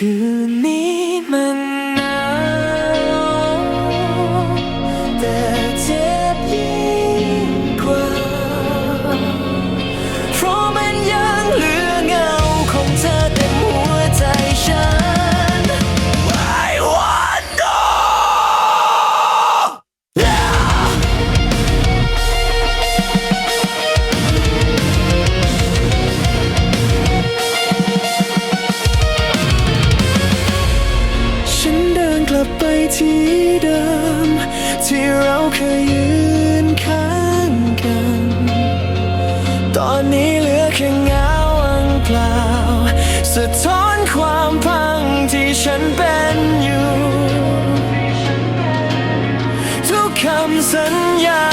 그님을 ับไปที่เดิม ที่เราเคยยืนข้างกัน ตอนนี้เหลือแค่เงาอังเปล่า สะท้อนความพังที่ฉันเป็นอยู่ ทุกคำสัญญา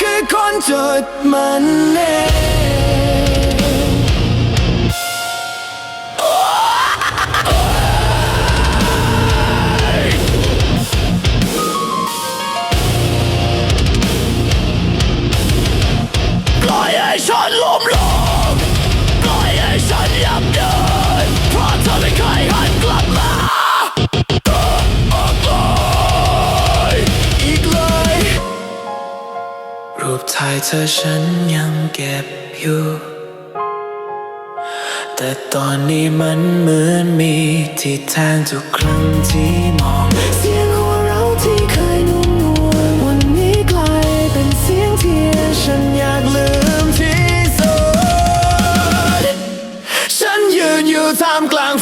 คือคนจุดมันเอง รูปถ่ายเธอฉันยังเก็บอยู่ แต่ตอนนี้มันเหมือนมีที่แทงทุกครั้งที่มองเสียงหัวเราที่เคยนุ่มนวลวันนี้กลายเป็นเสียงที่ฉันอยากลืมที่สุด ฉันยืนอยู่ท่ามกลาง